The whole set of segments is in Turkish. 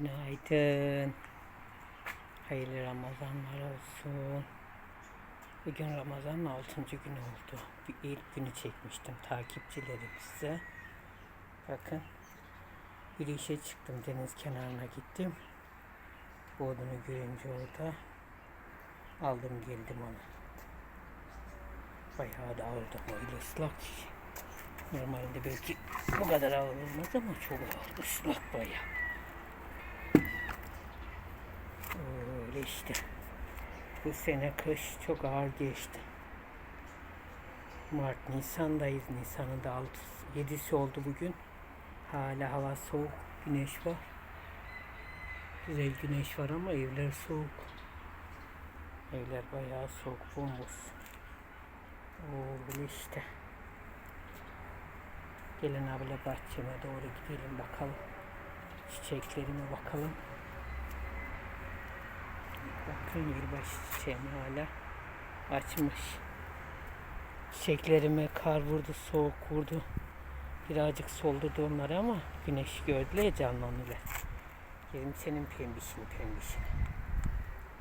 Günaydın. Hayırlı Ramazanlar olsun. Bugün Ramazan'ın 6. günü oldu. Bir ilk günü çekmiştim takipçilerimize. Bakın. Yürüyüşe çıktım. Deniz kenarına gittim. Bu odunu görünce orada aldım geldim onu. Bayağı da ağırdı ama öyle ıslak. Normalde belki bu kadar ağır olmaz ama çok ağır. Islak bayağı. Öyle işte. Bu sene kış çok ağır geçti. Mart, Nisan'dayız. Nisan'ın da 6, 7'si oldu bugün. Hala hava soğuk, güneş var. Güzel güneş var ama evler soğuk. Evler bayağı soğuk, bombuz. Öyle işte. Gelin abla bahçeme doğru gidelim bakalım. Çiçeklerime bakalım. Bakın yılbaşı çiçeğim hala açmış. Çiçeklerime kar vurdu, soğuk vurdu. Birazcık soldurdu onları ama güneş gördüler ya canlandılar. Yerim senin pembişini pembişini.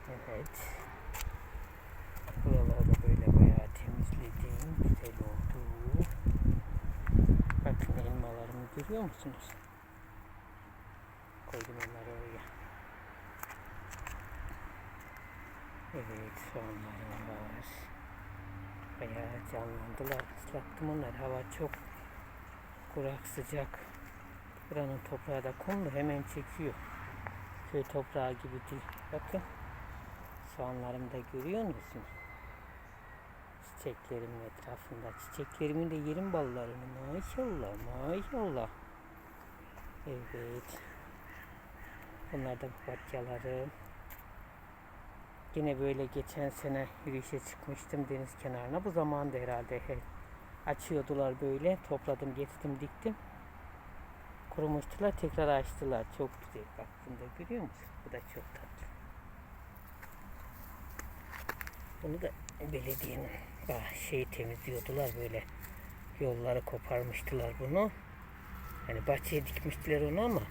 Evet. Buralarda böyle bayağı temizledim. Güzel oldu. Bakın elmalarımı görüyor musunuz? Koydum onları oraya. Evet soğanlarım var. Bayağı canlandılar. Islattım onları. Hava çok kurak sıcak. Buranın toprağı da kumlu hemen çekiyor. Köy toprağı gibi değil. Bakın. Soğanlarımı da görüyor musunuz? Çiçeklerimin etrafında. Çiçeklerimin de yerim ballarını. Maşallah maşallah. Evet. Bunlar da papatyalarım. Yine böyle geçen sene yürüyüşe çıkmıştım deniz kenarına. Bu zaman da herhalde he, açıyordular böyle. Topladım, getirdim, diktim. Kurumuştular, tekrar açtılar. Çok güzel. Bak bunu görüyor musun? Bu da çok tatlı. Bunu da belediyenin bah, şeyi temizliyordular böyle. Yolları koparmıştılar bunu. Yani bahçeye dikmiştiler onu ama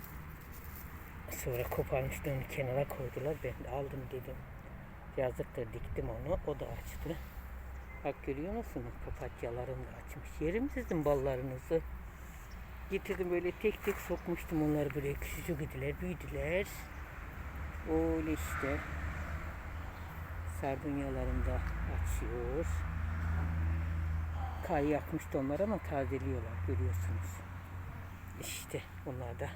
sonra koparmışlar onu kenara koydular. Ben de aldım dedim. Yazıktır diktim onu. O da açtı. Bak görüyor musunuz? Papatyalarım da açmış. Yerim sizin ballarınızı. Getirdim böyle tek tek sokmuştum onları böyle küçücük idiler, büyüdüler. Öyle işte. Sardunyalarım da açıyor. Kay yakmıştı onlar ama tazeliyorlar görüyorsunuz. İşte bunlar da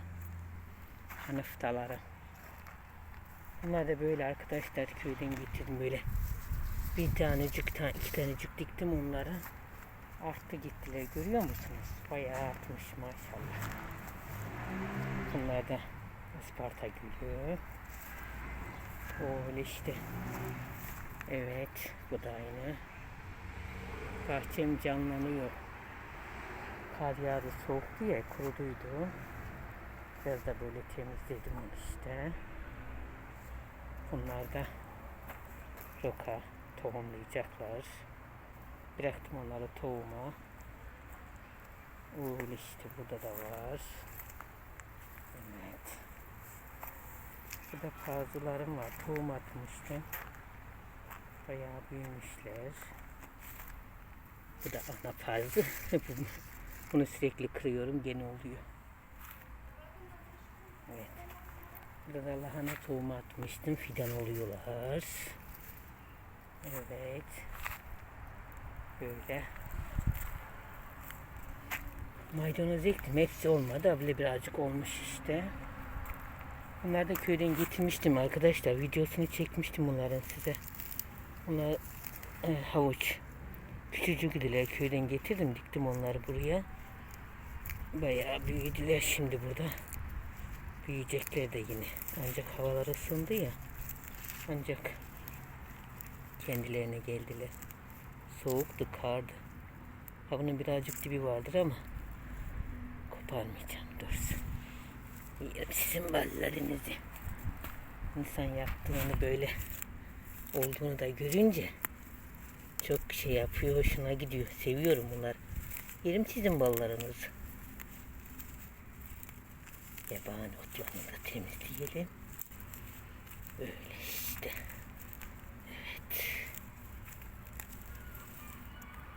hanıftaları. Bunlar da böyle arkadaşlar köyden getirdim böyle. Bir tanecik, tane, iki tanecik diktim onlara. Arttı gittiler görüyor musunuz? Bayağı artmış maşallah. Bunlar da Isparta gülü. Öyle işte. Evet bu da aynı. Bahçem canlanıyor. Kar yağdı soğuktu ya kuruduydu. Biraz da böyle temizledim onu işte. Bunlar da roka tohumlayacaklar. Bıraktım onları tohuma. Öyle işte burada da var. Evet. Burada pazılarım var. Tohum atmıştım. Bayağı büyümüşler. Bu da ana pazı. Bunu sürekli kırıyorum. Gene oluyor. Evet. Burada da lahana tohumu atmıştım. Fidan oluyorlar. Evet. Böyle. Maydanoz ektim. Hepsi olmadı. Abla birazcık olmuş işte. Bunları da köyden getirmiştim arkadaşlar. Videosunu çekmiştim bunların size. Bunlar e, havuç. Küçücük idiler. Köyden getirdim. Diktim onları buraya. Bayağı büyüdüler şimdi burada. Büyüyecekler de yine. Ancak havalar ısındı ya. Ancak kendilerine geldiler. Soğuktu, kardı. Ha birazcık dibi vardır ama koparmayacağım. Dursun. Yerim sizin ballarınızı. İnsan yaptığını böyle olduğunu da görünce çok şey yapıyor, hoşuna gidiyor. Seviyorum bunlar. Yerim sizin ballarınızı. Yabani otlarını da temizleyeyim. çekelim. Öyle işte.